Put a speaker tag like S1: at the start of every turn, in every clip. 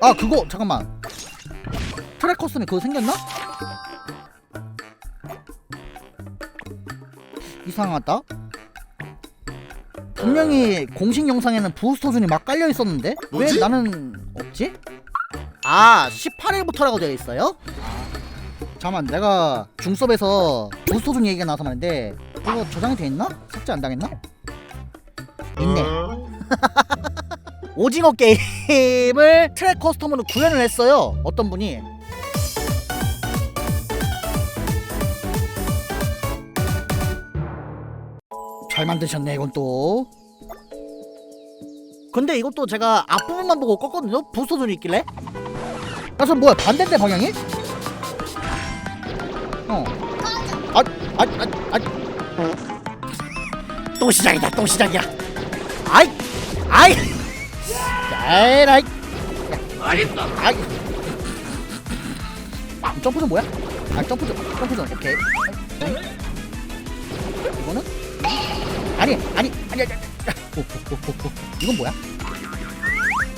S1: 아 그거 잠깐만 트랙 커스텀이 그거 생겼나? 이상하다 분명히 공식 영상에는 부스터 준이 막 깔려 있었는데 왜
S2: 뭐지?
S1: 나는 없지? 아 18일부터라고 되어 있어요? 잠깐만 내가 중섭에서 부스터 준 얘기가 나와서 말인데 그거 저장이 돼 있나? 삭제 안 당했나? 있네 오징어 게임을 트랙 커스텀으로 구현을 했어요. 어떤 분이 잘 만드셨네 이건 또. 근데 이것도 제가 앞부분만 보고 껐거든요. 부스터 존이 있길래. 그래서 뭐야 반대인데 방향이? 어. 아, 아, 아, 아. 또 시작이다. 또 시작이야. 아이, 아이. 에라이
S2: 알겠다.
S1: 아이 점프는 뭐야? 아 점프전 점프전 오케이 이거는? 아니 아니 아니 아니. 오, 오, 오, 오, 오. 이건 뭐야?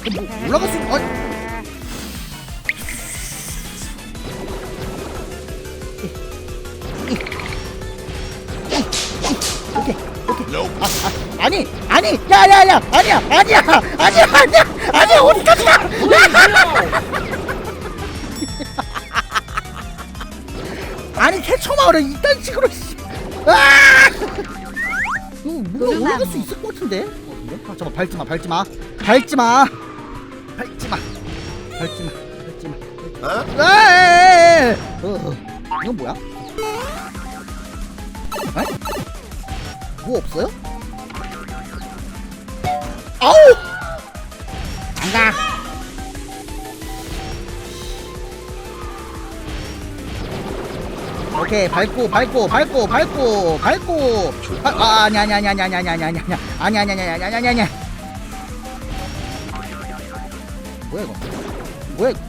S1: 이거 뭐 올라갈 수 아니 오케이 오케이 아, 아, 아니 아니 야야야 아니야 아니야 아니야 아니야 아니야 어디까지 가 아니 캐쳐 마을은 이딴 식으로 씨. 아 이거 뭔가 올라갈 수 있을 것 같은데 어, 아, 잠깐 밟지 마 밟지 마 밟지 마 밟지 마 밟지 마 밟지 마
S2: 어?
S1: 에이! 어, 이건 뭐야? 에? 뭐 없어요? 아우! 안 가! 오케이 밟고 밟고 밟고 밟고 밟고 아, 아 아니 아니 아니 아니 아니 아니 아니 아니 아니 아니 아니 아니 아니 아니 아니 뭐야 이거 뭐야 이거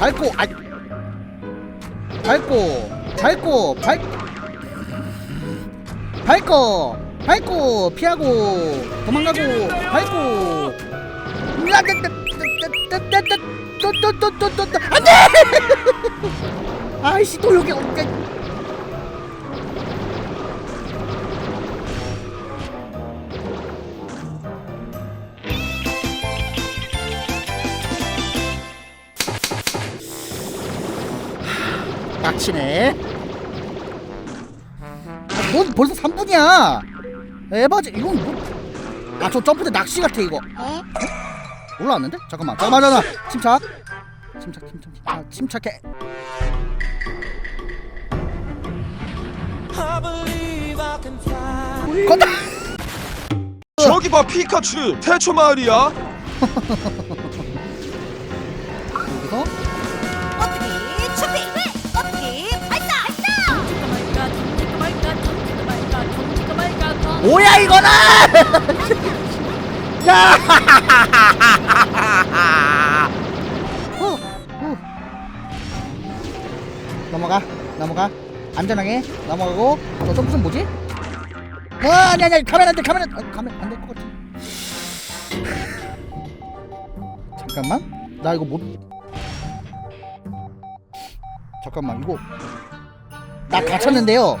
S1: 밟고 아 밟고 밟고 밟 밟고 밟고 피하고 도망가고 밟고 안돼 아이씨 또 여기 어디 빡치네. 아, 뭔 벌써 3분이야? 에바지 이건 뭐... 아저 점프대 낚시 같아 이거. 어? 올라왔는데? 잠깐만. 잠깐만 잠깐만 침착. 침착 침착 침착. 침착해. 건다.
S2: 저기 봐 피카츄. 태초 마을이야.
S1: 여기서?
S3: 어떻게? 준비 어떻게? 발사!
S1: 뭐야 이거는 야. 넘어가 넘어가. 안전하게 넘어가고. 저 점프 는 뭐지? 와 아니 아니 가면 안돼 가면 안, 아, 가면 안될 것 같아. 잠깐만. 나 이거 못. 잠깐만 이거. 나 다쳤는데요.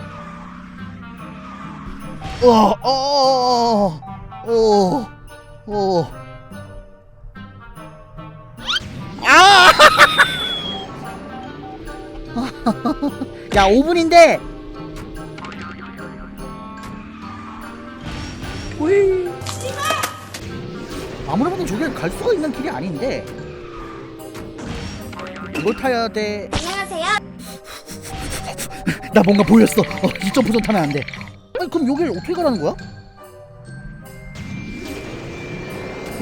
S1: 어, 어, 어, 어, 아! 야, 5분인데. 오이. 아무리 봐도 저게 갈 수가 있는 길이 아닌데. 이걸 타야 돼.
S3: 안녕하세요
S1: 나 뭔가 보였어. 어, 이 점프선 타면 안 돼. 아니 그럼 여기를 어떻게 가라는 거야?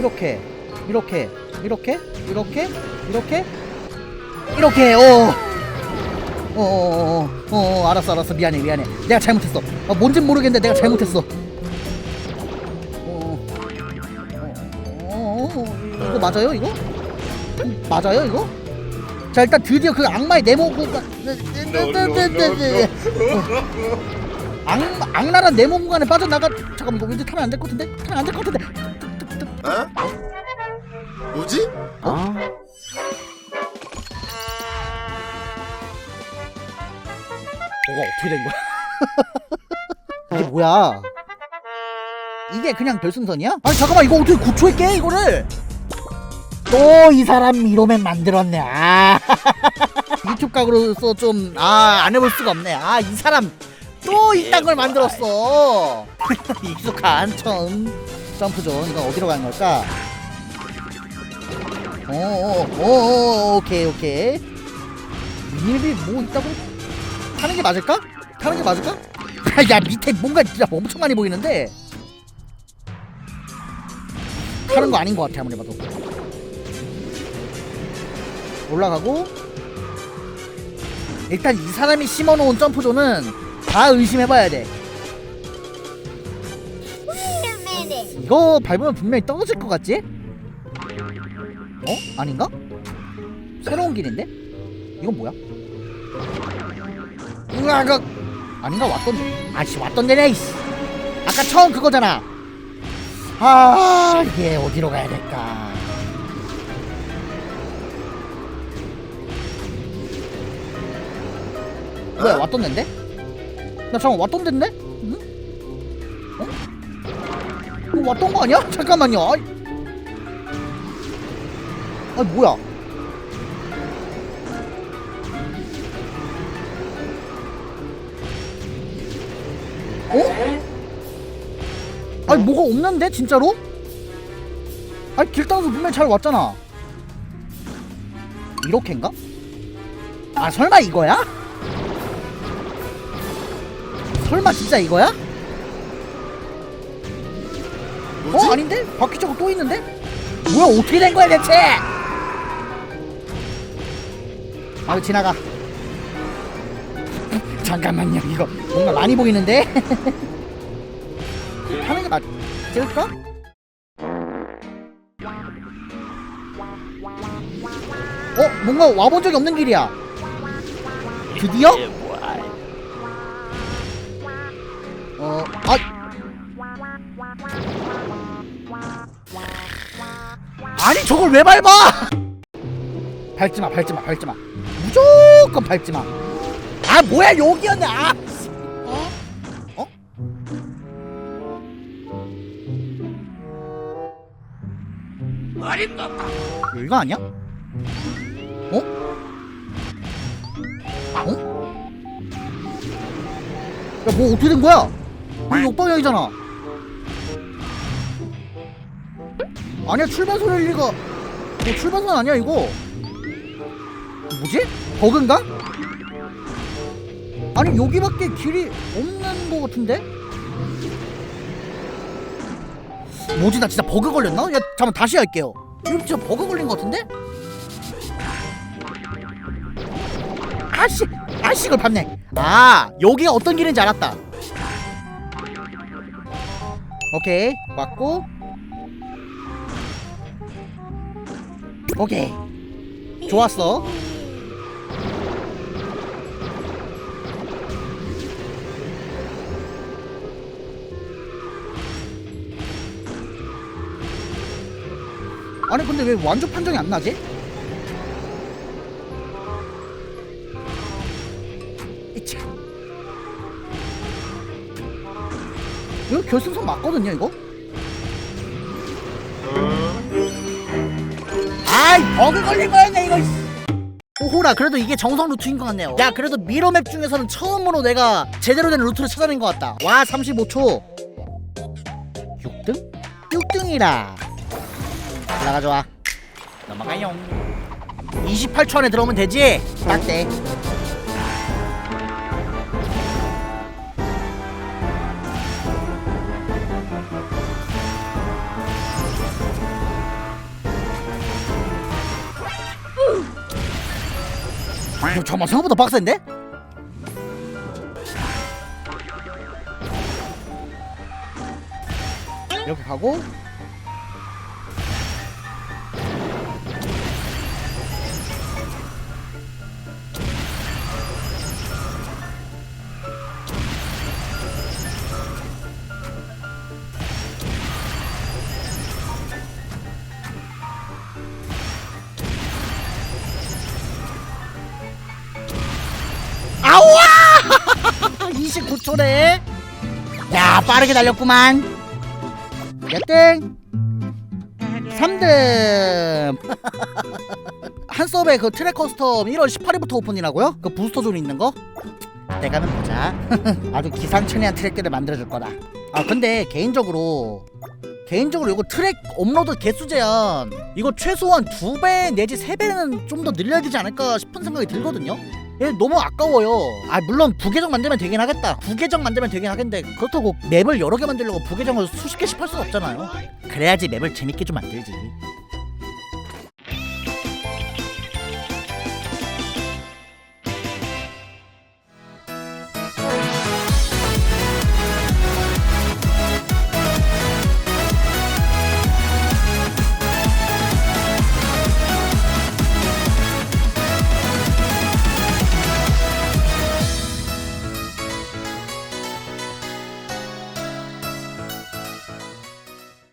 S1: 이렇게, 이렇게, 이렇게, 이렇게, 이렇게, 이렇게. 어, 어, 어, 어, 어, 어, 알았어, 알았어. 미안해, 미안해. 내가 잘못했어. 어, 뭔진 모르겠는데 내가 잘못했어. 어, 어, 어, 어, 이거 맞아요, 이거? 맞아요, 이거? 자 일단 드디어 그 악마의 네모구가 악 악랄한 네모 구간에 빠져나가 잠깐만 이거 왠지 타면 안 될 것 같은데 타면 안 될 것 같은데
S2: 어? 뭐지?
S1: 어? 뭐가 어떻게 된 거야? 이게 뭐야? 이게 그냥 결승선이야? 아니 잠깐만 이거 어떻게 9초에 깨 이거를? 또 이 사람 이로맨 만들었네. 아 유튜브 각으로서 좀 아 안 해볼 수가 없네. 아 이 사람 또 이딴 걸 만들었어. 익숙한 처음 점프존. 이건 어디로 가는 걸까? 오오오 오케이 오케이. 미니맵이 뭐 있다고? 타는 게 맞을까? 타는 게 맞을까? 야 밑에 뭔가 진짜 엄청 많이 보이는데? 타는 거 아닌 것 같아 아무리 봐도. 올라가고. 일단 이 사람이 심어놓은 점프존은 다 의심해봐야 돼 이거 밟으면 분명히 떨어질 것 같지? 어? 아닌가? 새로운 길인데? 이건 뭐야? 으아가 아닌가 왔던 아씨 왔던 데네 이씨 아까 처음 그거잖아 아 이게 어디로 가야 될까 뭐야 왔던 데인데? 나 잠깐 왔던 데인데? 이거 왔던 거 아니야? 잠깐만요 아이. 아 뭐야? 어? 아니 뭐가 없는데 진짜로? 아니 길 따라서 분명히 잘 왔잖아. 이렇게인가? 아 설마 이거야? 설마 진짜 이거야? 어 아닌데? 바퀴 저거 또 있는데? 뭐야 어떻게 된 거야 대체? 아 지나가. 잠깐만요 이거 뭔가 많이 보이는데? 하는 게 맞을까? 어 뭔가 와본 적이 없는 길이야. 드디어? 어 저걸 왜 밟아? 밟지마 밟지마 밟지마 무조건 밟지마 아 뭐야 여기였네 아 어? 어? 여기가 아니야? 어? 어? 야뭐 어떻게 된 거야? 여기 역방향이잖아 아니야 출발선 일 리가 뭐 출발선 아니야 이거 뭐지? 버그인가? 아니 여기밖에 길이 없는 거 같은데? 뭐지 나 진짜 버그 걸렸나? 야 잠깐 다시 할게요 이거 진짜 버그 걸린 거 같은데? 아씨 아씨 이걸 봤네 아 여기가 어떤 길인지 알았다 오케이 왔고 오케이 좋았어 아니 근데 왜 완전 판정이 안 나지? 이차. 이거 결승선 맞거든요 이거? 아이 버그 걸린 거였네 이거. 오호라 그래도 이게 정성 루트인 것 같네요. 야 그래도 미러맵 중에서는 처음으로 내가 제대로 된 루트를 찾아낸 것 같다. 와 35초. 6등? 6등이라. 올라가 좋아 넘어가요. 28초 안에 들어오면 되지? 딱대 이거 정말 생각보다 빡센데? 이렇게 가고 29초래 야 빠르게 달렸구만 몇 등 3등 한 서버에 그 트랙 커스텀 1월 18일부터 오픈이라고요? 그 부스터 존 있는 거? 내가는 보자 아주 기상천외한 트랙들을 만들어줄 거다 아 근데 개인적으로 개인적으로 이거 트랙 업로드 개수 제한 이거 최소한 두배 내지 세 배는 좀 더 늘려야 되지 않을까 싶은 생각이 들거든요. 얘 너무 아까워요. 아 물론 부계정 만들면 되긴 하겠다. 부계정 만들면 되긴 하겠는데 그렇다고 맵을 여러 개 만들려고 부계정을 수십 개씩 할 수는 없잖아요. 그래야지 맵을 재밌게 좀 만들지.